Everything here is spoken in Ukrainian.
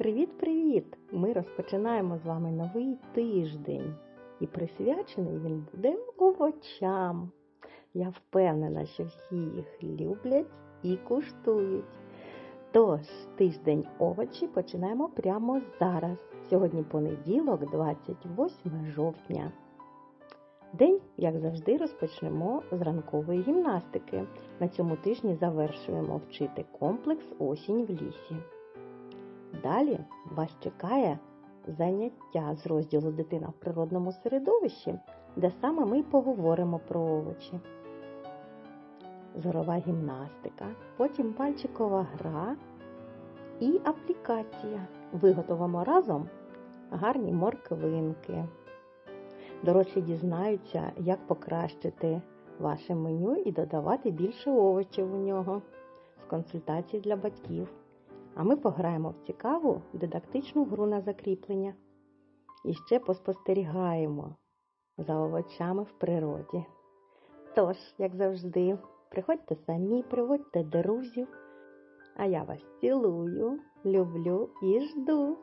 Привіт-привіт! Ми розпочинаємо з вами новий тиждень. І присвячений він буде овочам. Я впевнена, що всі їх люблять і куштують. Тож, тиждень овочі починаємо прямо зараз. Сьогодні понеділок, 28 жовтня. День, як завжди, розпочнемо з ранкової гімнастики. На цьому тижні завершуємо вчити комплекс Осінь в лісі. Далі вас чекає заняття з розділу Дитина в природному середовищі, де саме ми й поговоримо про овочі. Зорова гімнастика, потім пальчикова гра і аплікація. Виготовимо разом гарні морквинки. Дорослі дізнаються, як покращити ваше меню і додавати більше овочів у нього з консультацій для батьків. А ми пограємо в цікаву дидактичну гру на закріплення. І ще поспостерігаємо за овочами в природі. Тож, як завжди, приходьте самі, приводьте друзів. А я вас цілую, люблю і жду.